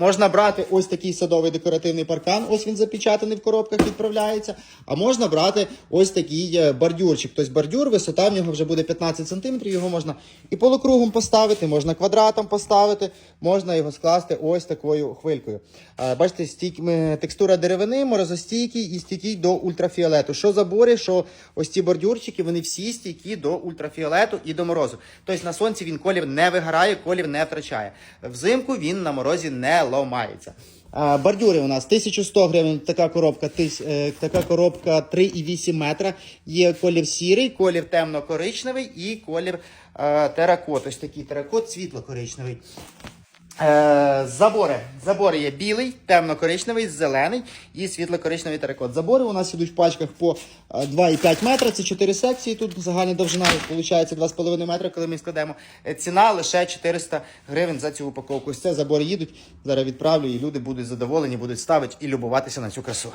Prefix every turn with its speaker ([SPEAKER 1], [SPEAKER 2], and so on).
[SPEAKER 1] Можна брати ось такий садовий декоративний паркан, ось він запечатаний в коробках, відправляється. А можна брати ось такий е, бордюрчик. Тобто бордюр, висота в нього вже буде 15 см, його можна і полукругом поставити, можна квадратом поставити, можна його скласти ось такою хвилькою. Е, Бачите, стійк, текстура деревини, морозостійкий і стійкий до ультрафіолету. Що забори, що ось ці бордюрчики, вони всі стійкі до ультрафіолету і до морозу. Тобто на сонці він колір не вигорає, колір не втрачає. Взимку він на морозі не ламається. ломається. Бордюри у нас 1100 гривень, така коробка, е, така коробка 3,8 метра. Є колір сірий, колір темно-коричневий і колір е, теракот. Ось такий теракот, світло-коричневий. Е, забори. Забори є білий, темно-коричневий, зелений і світло-коричневий теракот. Забори у нас ідуть в пачках по е, 2,5 метра. Це 4 секції. Тут загальна довжина виходить 2,5 метра, коли ми складемо. Е, Ціна лише 400 гривень за цю упаковку. Ось це забори їдуть. Зараз відправлю, і люди будуть задоволені, будуть ставити і любуватися на цю красу.